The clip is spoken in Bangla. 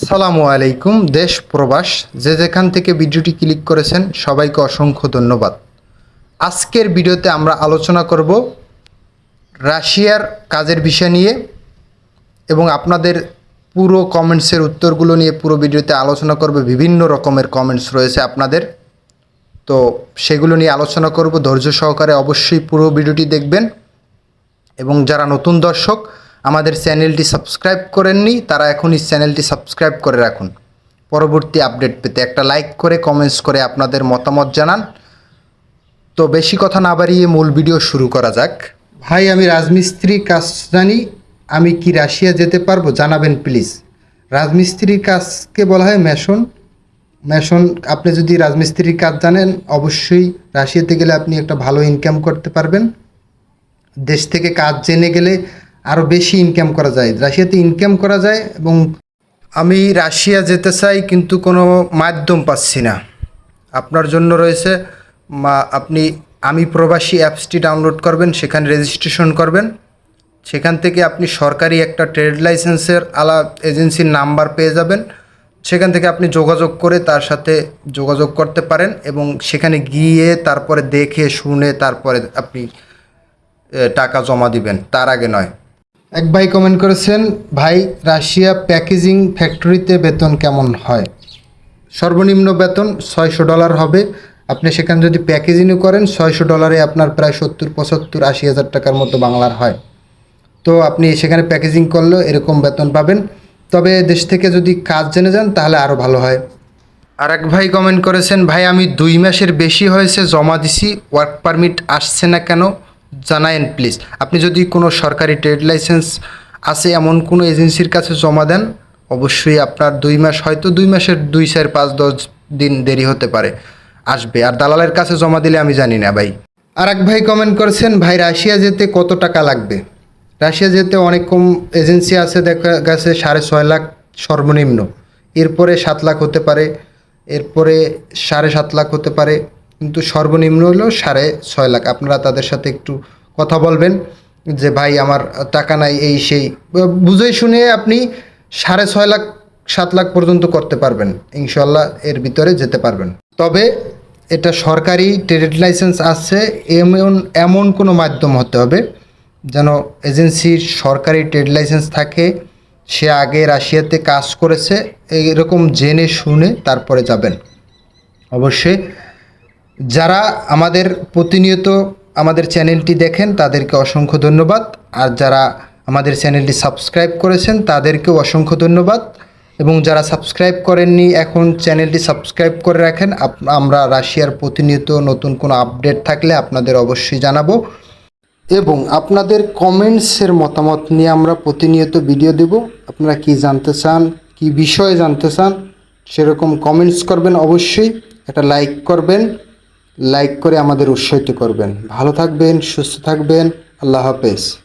আসসালামু আলাইকুম, দেশ প্রবাস। যে যেখান থেকে ভিডিওটি ক্লিক করেছেন, সবাইকে অসংখ্য ধন্যবাদ। আজকের ভিডিওতে আমরা আলোচনা করব রাশিয়ার কাজের বিষয় নিয়ে এবং আপনাদের পুরো কমেন্টসের উত্তরগুলো নিয়ে পুরো ভিডিওতে আলোচনা করবে। বিভিন্ন রকমের কমেন্টস রয়েছে আপনাদের। তো সেগুলো নিয়ে আলোচনা করব। ধৈর্য সহকারে অবশ্যই পুরো ভিডিওটি দেখবেন। এবং যারা নতুন দর্শক আমাদের চ্যানেলটি সাবস্ক্রাইব করেননি, তারা এখনই চ্যানেলটি সাবস্ক্রাইব করে রাখুন। পরবর্তী আপডেট পেতে একটা লাইক করে কমেন্টস করে আপনাদের মতামত জানান। তো বেশি কথা না বাড়িয়ে মূল ভিডিও শুরু করা যাক। ভাই, আমি রাজমিস্ত্রি কাজ জানি, আমি কি রাশিয়া যেতে পারব? জানাবেন প্লিজ রাজমিস্ত্রির কাজকে বলা হয় মেশন। মেশন, আপনি যদি রাজমিস্ত্রির কাজ জানেন, অবশ্যই রাশিয়াতে গেলে আপনি একটা ভালো ইনকাম করতে পারবেন। দেশ থেকে কাজ জেনে গেলে আরও বেশি ইনকাম করা যায়। রাশিয়াতে ইনকাম করা যায় এবং আমি রাশিয়া যেতে চাই কিন্তু কোনো মাধ্যম পাচ্ছি না। আপনার জন্য রয়েছে আপনি, আমি প্রবাসী অ্যাপসটি ডাউনলোড করবেন, সেখানে রেজিস্ট্রেশন করবেন। সেখান থেকে আপনি সরকারি একটা ট্রেড লাইসেন্সের আলা এজেন্সির নাম্বার পেয়ে যাবেন। সেখান থেকে আপনি যোগাযোগ করে তার সাথে যোগাযোগ করতে পারেন এবং সেখানে গিয়ে তারপরে দেখে শুনে তারপরে আপনি টাকা জমা দিবেন। তার আগে নয়। এক ভাই কমেন্ট করেছেন, ভাই, রাশিয়া প্যাকেজিং ফ্যাক্টরিতে বেতন কেমন হয়? সর্বনিম্ন বেতন ছয়শো ডলার হবে। আপনি সেখানে যদি প্যাকেজিংও করেন, ছয়শো ডলারে আপনার প্রায় সত্তর, পঁচাত্তর, আশি হাজার টাকার মতো বাংলার হয়। তো আপনি সেখানে প্যাকেজিং করলেও এরকম বেতন পাবেন। তবে দেশ থেকে যদি কাজ জেনে যান, তাহলে আরও ভালো হয়। আর এক ভাই কমেন্ট করেছেন, ভাই, আমি দুই মাসের বেশি হয়েছে, জমা দিছি ওয়ার্ক পারমিট আসছে না কেন? জানায়েন প্লিজ আপনি যদি কোনো সরকারি ট্রেড লাইসেন্স আছে, এমন কোনো এজেন্সির কাছে জমা দেন, অবশ্যই আপনার দুই মাস, হয়তো দুই মাসের দুই, চার, পাঁচ, দশ দিন দেরি হতে পারে, আসবে। আর দালালের কাছে জমা দিলে আমি জানি না, ভাই। আর এক ভাই কমেন্ট করেছেন, ভাই, রাশিয়া যেতে কত টাকা লাগবে? রাশিয়া যেতে অনেক কম এজেন্সি আছে, দেখা গেছে সাড়ে ছয় লাখ সর্বনিম্ন। এরপরে সাত লাখ হতে পারে, এরপরে সাড়ে সাত লাখ হতে পারে। কিন্তু সর্বনিম্ন হলো সাড়ে ছয় লাখ। আপনারা তাদের সাথে একটু কথা বলবেন যে, ভাই, আমার টাকা নাই এই সেই। বুঝে শুনে আপনি সাড়ে ছয় লাখ, সাত লাখ পর্যন্ত করতে পারবেন। ইনশাল্লাহ এর ভিতরে যেতে পারবেন। তবে এটা সরকারি ট্রেড লাইসেন্স আছে, এমন এমন কোনো মাধ্যম হতে হবে যেন এজেন্সির সরকারি ট্রেড লাইসেন্স থাকে, সে আগে রাশিয়াতে কাজ করেছে, এরকম জেনে শুনে তারপরে যাবেন। অবশ্যই যারা আমাদের প্রতিনিয়ত আমাদের চ্যানেলটি দেখেন, তাদেরকে অসংখ্য ধন্যবাদ। আর যারা আমাদের চ্যানেলটি সাবস্ক্রাইব করেছেন, তাদেরকেও অসংখ্য ধন্যবাদ। এবং যারা সাবস্ক্রাইব করেননি, এখন চ্যানেলটি সাবস্ক্রাইব করে রাখেন। আমরা রাশিয়ার প্রতিনিয়ত নতুন কোনো আপডেট থাকলে আপনাদের অবশ্যই জানাব। এবং আপনাদের কমেন্টসের মতামত নিয়ে আমরা প্রতিনিয়ত ভিডিও দেব। আপনারা কি জানতে চান, কি বিষয়ে জানতে চান, সেরকম কমেন্টস করবেন অবশ্যই। একটা লাইক করবেন। লাইক করে আমাদের উৎসাহিত করবেন। ভালো থাকবেন সুস্থ থাকবেন। আল্লাহ হাফেজ।